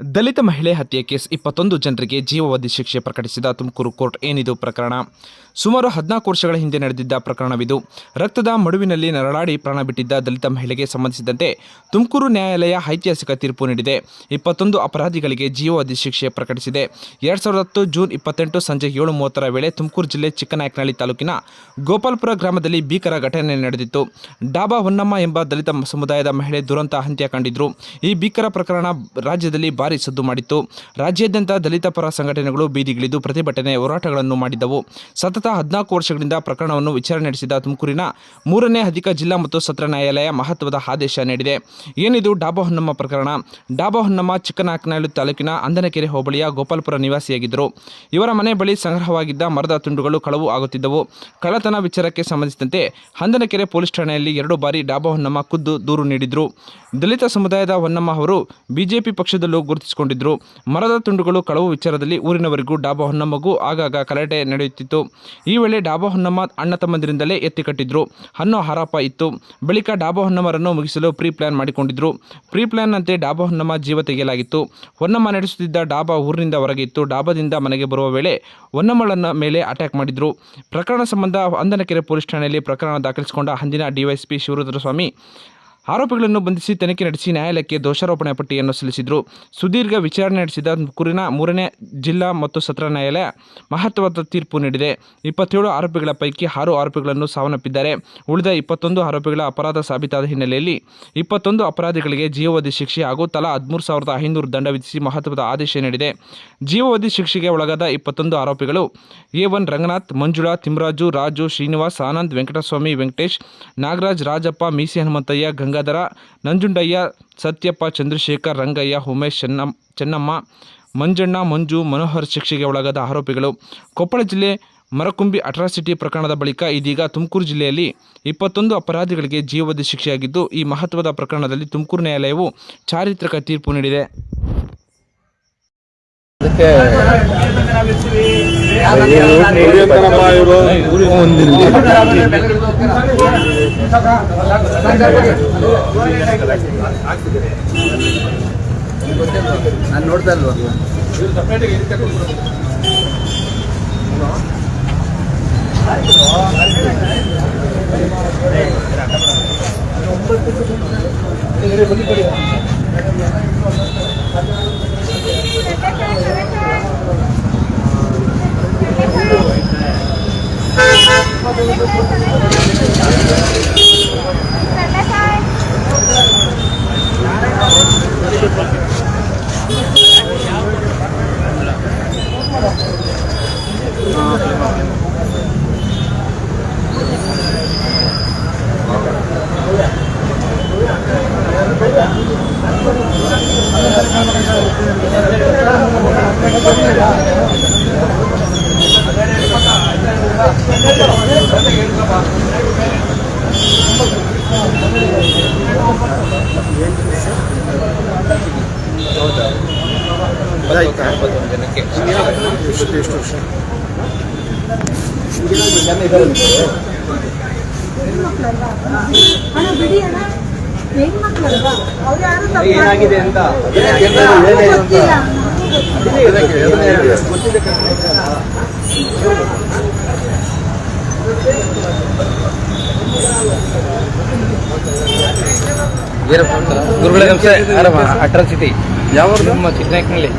ದಲಿತ ಮಹಿಳೆ ಹತ್ಯೆ ಕೇಸ್ ಇಪ್ಪತ್ತೊಂದು ಜನರಿಗೆ ಜೀವಾವಧಿ ಶಿಕ್ಷೆ ಪ್ರಕಟಿಸಿದ ತುಮಕೂರು ಕೋರ್ಟ್ ಏನಿದು ಪ್ರಕರಣ? ಸುಮಾರು ಹದಿನಾಲ್ಕು ವರ್ಷಗಳ ಹಿಂದೆ ನಡೆದಿದ್ದ ಪ್ರಕರಣವಿದು. ರಕ್ತದ ಮಡುವಿನಲ್ಲಿ ನರಳಾಡಿ ಪ್ರಾಣ ಬಿಟ್ಟಿದ್ದ ದಲಿತ ಮಹಿಳೆಗೆ ಸಂಬಂಧಿಸಿದಂತೆ ತುಮಕೂರು ನ್ಯಾಯಾಲಯ ಐತಿಹಾಸಿಕ ತೀರ್ಪು ನೀಡಿದೆ. ಇಪ್ಪತ್ತೊಂದು ಅಪರಾಧಿಗಳಿಗೆ ಜೀವಾವಧಿ ಶಿಕ್ಷೆ ಪ್ರಕಟಿಸಿದೆ. ಎರಡ್ ಸಾವಿರದ ಹತ್ತು ಜೂನ್ ಇಪ್ಪತ್ತೆಂಟು ಸಂಜೆ ಏಳು ಮೂವತ್ತರ ವೇಳೆ ತುಮಕೂರು ಜಿಲ್ಲೆ ಚಿಕ್ಕನಾಯಕನಹಳ್ಳಿ ತಾಲೂಕಿನ ಗೋಪಾಲ್ಪುರ ಗ್ರಾಮದಲ್ಲಿ ಭೀಕರ ಘಟನೆ ನಡೆದಿತ್ತು. ಡಾಬಾ ಹೊನ್ನಮ್ಮ ಎಂಬ ದಲಿತ ಸಮುದಾಯದ ಮಹಿಳೆ ದುರಂತ ಹಂತ್ಯ ಕಂಡಿದ್ರು. ಈ ಭೀಕರ ಪ್ರಕರಣ ರಾಜ್ಯದಲ್ಲಿ ಸದ್ದು ಮಾಡಿತ್ತು. ರಾಜ್ಯಾದ್ಯಂತ ದಲಿತ ಪರ ಸಂಘಟನೆಗಳು ಬೀದಿಗಿಳಿದು ಪ್ರತಿಭಟನೆ ಹೋರಾಟಗಳನ್ನು ಮಾಡಿದ್ದವು. ಸತತ ಹದಿನಾಲ್ಕು ವರ್ಷಗಳಿಂದ ಪ್ರಕರಣವನ್ನು ವಿಚಾರಣೆ ನಡೆಸಿದ ತುಮಕೂರಿನ ಮೂರನೇ ಅಧಿಕ ಜಿಲ್ಲಾ ಮತ್ತು ಸತ್ರ ನ್ಯಾಯಾಲಯ ಮಹತ್ವದ ಆದೇಶ ನೀಡಿದೆ. ಏನಿದು ಡಾಬಾ ಹೊನ್ನಮ್ಮ ಪ್ರಕರಣ? ಡಾಬಾ ಹೊನ್ನಮ್ಮ ಚಿಕ್ಕನಾಕನಹಳ್ಳಿ ತಾಲೂಕಿನ ಅಂದನಕೆರೆ ಹೋಬಳಿಯ ಗೋಪಾಲ್ಪುರ ನಿವಾಸಿಯಾಗಿದ್ದರು. ಇವರ ಮನೆ ಬಳಿ ಸಂಗ್ರಹವಾಗಿದ್ದ ಮರದ ತುಂಡುಗಳು ಕಳವು ಆಗುತ್ತಿದ್ದವು. ಕಳ್ಳತನ ವಿಚಾರಕ್ಕೆ ಸಂಬಂಧಿಸಿದಂತೆ ಹಂದನಕೆರೆ ಪೊಲೀಸ್ ಠಾಣೆಯಲ್ಲಿ ಎರಡು ಬಾರಿ ಡಾಬಾ ಹೊನ್ನಮ್ಮ ಖುದ್ದು ದೂರು ನೀಡಿದ್ರು. ದಲಿತ ಸಮುದಾಯದ ಹೊನ್ನಮ್ಮ ಅವರು ಬಿಜೆಪಿ ಪಕ್ಷದಲ್ಲೂ ಗುರುತಿಸಿಕೊಂಡಿದ್ರು. ಮರದ ತುಂಡುಗಳು ಕಳವು ವಿಚಾರದಲ್ಲಿ ಊರಿನವರಿಗೂ ಡಾಬಾ ಹೊನ್ನಮ್ಮಗೂ ಆಗಾಗ ಕಲಾಟೆ ನಡೆಯುತ್ತಿತ್ತು. ಈ ವೇಳೆ ಡಾಬಾ ಹೊನ್ನಮ್ಮ ಅಣ್ಣ ತಮ್ಮಂದಿರಿಂದಲೇ ಎತ್ತಿಕಟ್ಟಿದ್ರು ಹಣ್ಣು ಹಾರಾಪ ಇತ್ತು. ಬಳಿಕ ಡಾಬಾ ಹೊನ್ನಮ್ಮರನ್ನು ಮುಗಿಸಲು ಪ್ರೀ ಪ್ಲಾನ್ ಮಾಡಿಕೊಂಡಿದ್ರು. ಪ್ರೀ ಪ್ಲಾನ್ನಂತೆ ಡಾಬಾ ಹೊನ್ನಮ್ಮ ಜೀವ ತೆಗೆಯಲಾಗಿತ್ತು. ಹೊನ್ನಮ್ಮ ನಡೆಸುತ್ತಿದ್ದ ಡಾಬಾ ಊರಿನಿಂದ ಹೊರಗೆ ಇತ್ತು. ಡಾಬಾದಿಂದ ಮನೆಗೆ ಬರುವ ವೇಳೆ ಹೊನ್ನಮ್ಮಳನ್ನ ಮೇಲೆ ಅಟ್ಯಾಕ್ ಮಾಡಿದ್ರು. ಪ್ರಕರಣ ಸಂಬಂಧ ಅಂದನಕೆರೆ ಪೊಲೀಸ್ ಠಾಣೆಯಲ್ಲಿ ಪ್ರಕರಣ ದಾಖಲಿಸಿಕೊಂಡ ಅಂದಿನ ಡಿವೈಎಸ್ಪಿ ಶಿವರುದ್ರಸ್ವಾಮಿ ಆರೋಪಿಗಳನ್ನು ಬಂಧಿಸಿ ತನಿಖೆ ನಡೆಸಿ ನ್ಯಾಯಾಲಯಕ್ಕೆ ದೋಷಾರೋಪಣೆ ಪಟ್ಟಿಯನ್ನು ಸಲ್ಲಿಸಿದರು. ಸುದೀರ್ಘ ವಿಚಾರಣೆ ನಡೆಸಿದ ಕುರಿನ ಮೂರನೇ ಜಿಲ್ಲಾ ಮತ್ತು ಸತ್ರ ನ್ಯಾಯಾಲಯ ಮಹತ್ವದ ತೀರ್ಪು ನೀಡಿದೆ. ಇಪ್ಪತ್ತೇಳು ಆರೋಪಿಗಳ ಪೈಕಿ ಆರು ಆರೋಪಿಗಳನ್ನು ಸಾವನ್ನಪ್ಪಿದ್ದಾರೆ. ಉಳಿದ ಇಪ್ಪತ್ತೊಂದು ಆರೋಪಿಗಳ ಅಪರಾಧ ಸಾಬೀತಾದ ಹಿನ್ನೆಲೆಯಲ್ಲಿ ಇಪ್ಪತ್ತೊಂದು ಅಪರಾಧಿಗಳಿಗೆ ಜೀವಾವಧಿ ಶಿಕ್ಷೆ ಹಾಗೂ ತಲಾ ಹದಿಮೂರು ಸಾವಿರದ ಐನೂರು ದಂಡ ವಿಧಿಸಿ ಮಹತ್ವದ ಆದೇಶ ನೀಡಿದೆ. ಜೀವಾವಧಿ ಶಿಕ್ಷೆಗೆ ಒಳಗಾದ ಇಪ್ಪತ್ತೊಂದು ಆರೋಪಿಗಳು ಎ ಒನ್ ರಂಗನಾಥ್, ಮಂಜುಳಾ, ತಿಮ್ರಾಜು, ರಾಜು, ಶ್ರೀನಿವಾಸ್, ಆನಂದ್, ವೆಂಕಟಸ್ವಾಮಿ, ವೆಂಕಟೇಶ್, ನಾಗರಾಜ್, ರಾಜಪ್ಪ, ಮೀಸಿ ಹನುಮಂತಯ್ಯ ಗಂಗಾಧರ ನಂಜುಂಡಯ್ಯ ಸತ್ಯಪ್ಪ ಚಂದ್ರಶೇಖರ್ ರಂಗಯ್ಯ ಉಮೇಶ್ ಚೆನ್ನಮ್ಮ ಚೆನ್ನಮ್ಮ ಮಂಜಣ್ಣ ಮಂಜು ಮನೋಹರ್ ಶಿಕ್ಷೆಗೆ ಒಳಗಾದ ಆರೋಪಿಗಳು. ಕೊಪ್ಪಳ ಜಿಲ್ಲೆ ಮರಕುಂಬಿ ಅಟ್ರಾಸಿಟಿ ಪ್ರಕರಣದ ಬಳಿಕ ಇದೀಗ ತುಮಕೂರು ಜಿಲ್ಲೆಯಲ್ಲಿ ಇಪ್ಪತ್ತೊಂದು ಅಪರಾಧಿಗಳಿಗೆ ಜೀವಾವಧಿ ಶಿಕ್ಷೆಯಾಗಿದ್ದು ಈ ಮಹತ್ವದ ಪ್ರಕರಣದಲ್ಲಿ ತುಮಕೂರು ನ್ಯಾಯಾಲಯವು ಚಾರಿತ್ರಿಕ ತೀರ್ಪು ನೀಡಿದೆ. ನಾನು ನೋಡ್ತಾ ಇಲ್ವಾ? ಎಷ್ಟು ಎಷ್ಟು ವರ್ಷ ಹಣ ಬಿಡಿ ಅಣ್ಣ. ಏನಾಗಿದೆ ಅಂತ. ಗುರುಗಳೇ ನಮಸ್ತೆ. ಆರಾಮ ಅಟ್ರಾಸಿಟಿ ಯಾವ ನಮ್ಮ ಚಿಕ್ಕನಾಯಕನಲ್ಲಿ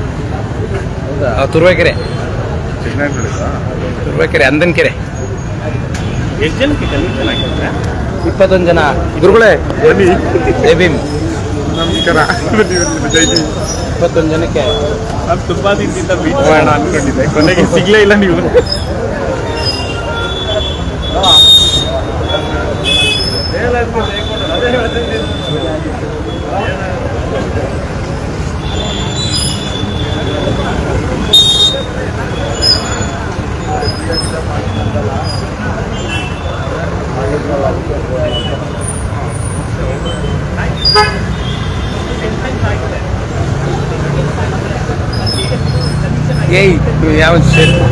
ತುರುವೇಕೆರೆ. ತುರುವೇಕೆರೆ ಅಂದನಕೆರೆ. ಇಪ್ಪತ್ತೊಂದು ಜನ. ಗುರುಗಳೇ ಜೈ ಭೀಮ್ ನಮಸ್ಕಾರ. ಇಪ್ಪತ್ತೊಂದು ಜನಕ್ಕೆ. ನಾನು ತುಂಬಾ ದಿನದಿಂದ ಮೀಟ್ ಮಾಡೋಣ ಅನ್ಕೊಂಡಿದ್ದೆ ಕೊನೆಗೆ ಸಿಗ್ಲೇ ಇಲ್ಲ ನೀವು. ఏయ్ నువ్వు ఏమని చెప్పు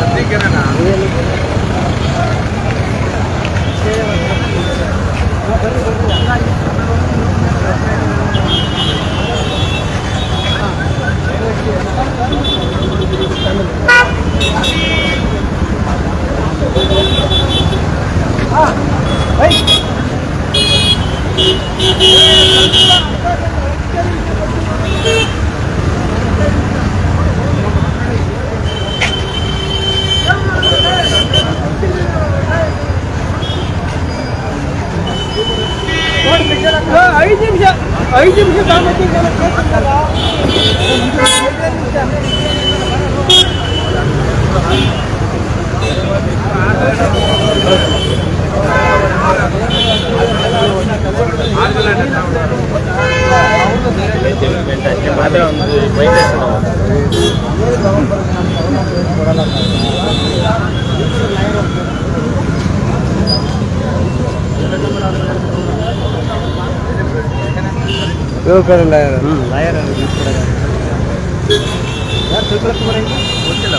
అందుకేనా ಐದು ನಿಮಿಷ ಐದು ನಿಮಿಷ ಕಾಮರ್ಸ್ ಡೆವಲಪ್ಮೆಂಟ್ ಅಷ್ಟೇ ಮಾತ್ರ ಒಂದು ಲಾಯರ್ ಲಾಯರ್ ಯಾರು? ತಿಳ್ಕೊಳಕ್ಕೆ ಗೊತ್ತಿಲ್ಲ